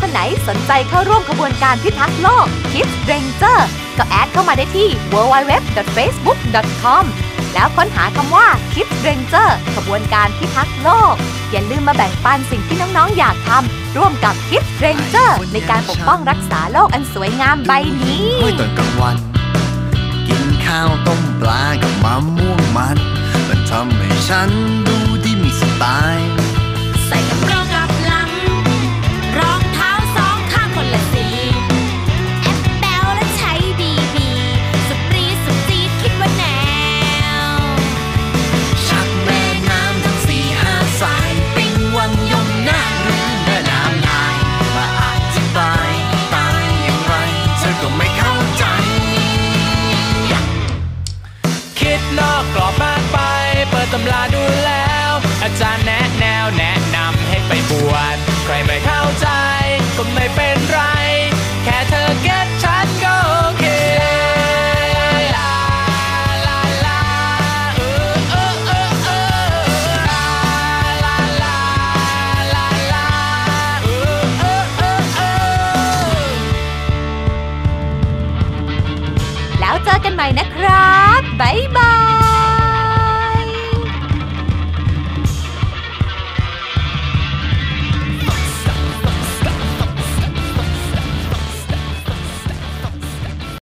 คนไหนสนใจเข้าร่วมขบวนการพิทักษ์โลก Kids Ranger ก็แอดเข้ามาได้ที่ www.facebook.com แล้วค้นหาคำว่า Kids Ranger ขบวนการพิทักษ์โลก อย่าลืมมาแบ่งปันสิ่งที่น้องๆ อยากทำร่วมกับ Kids Ranger ในการปกป้องรักษาโลกอันสวยงามใบนี้เมื่อตอนกลางวัน กินข้าวต้มปลากับมะม่วงมัน มันทำให้ฉันดูที่มีสไตล์ ดนอกกรอบมากไป เปิดตำราดูแล้ว อาจารย์แนะแนวแนะนำให้ไปบวชใครไม่เข้าใจ ก็ไม่เป็นไร แค่เธอเก็ตฉันก็โอเคแล้วเจอกันใหม่นะครับ 拜拜。